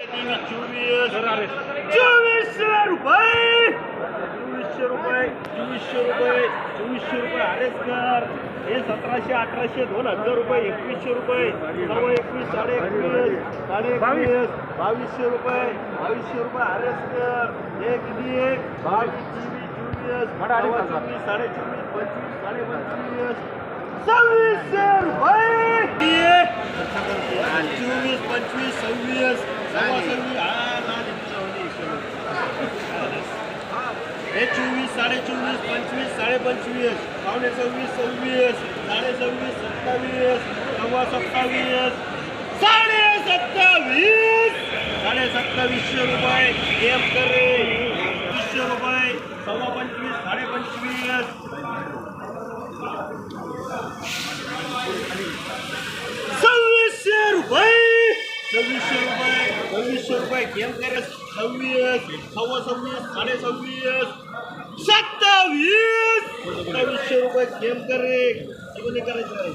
चोवीस? चोवीसशे रुपये. चोवीसशे रुपये चोवीसशे रुपये चोवीसशे रुपये आरेसकर हे सतराशे अठराशे दोन हजार रुपये एकवीसशे रुपये. सर्व एकवीस साडे एकवीस साडे एकवीस बावीसशे रुपये बावीसशे रुपये आरेसकर हे किती आहे बावीस चोवीस चोवीस चोवीस साडे चोवीस पंचवीस साडे पंचवीस. सव्वीसशे रुपये? चोवीस पंचवीस सव्वीस सव्वा सव्वीस. हे चोवीस साडे चोवीस पंचवीस साडे पंचवीस पावणे सव्वीस सव्वीस साडे सव्वीस सत्तावीस सव्वा सत्तावीस साडे सत्तावीस साडे सत्तावीसशे रुपये. एम करे वीसशे रुपये. सव्वा पंचवीस साडे पंचवीस सव्वीसशे रुपये. सव्वीसशे रुपये. सव्वीसशे रुपये गेम करे सव्वीस सव्वा सव्वीस साडे सव्वीस सत्तावीस. सत्तावीसशे रुपये गेम करे. किती करायचं आहे?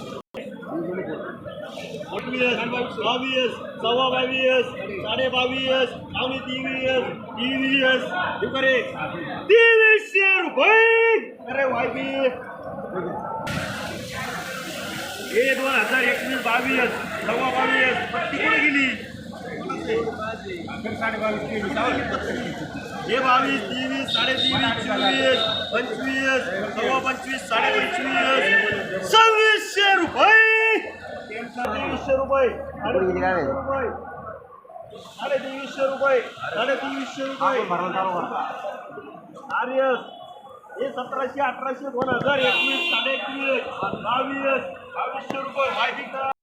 बावीस सव्वा बावीस साडे बावीस पावणे तेवीस तेवीस करे. तेवीसशे रुपये अरे वायबी हे दोन हजार एकवीस बावीस सव्वा बावीस पत्ती कुठे गेली? हे बावीस तेवीस साडेतेवीस चोवीस पंचवीस सव्वा पंचवीस साडे पंचवीस सव्वीसशे रुपये. तेवीसशे रुपये. रुपये. साडे तेवीसशे रुपये. साडे तेवीसशे रुपये. आर्यस हे सतराशे अठराशे दोन हजार एकवीस साडे एकवीस बावीस बावीसशे रुपये. माहिती का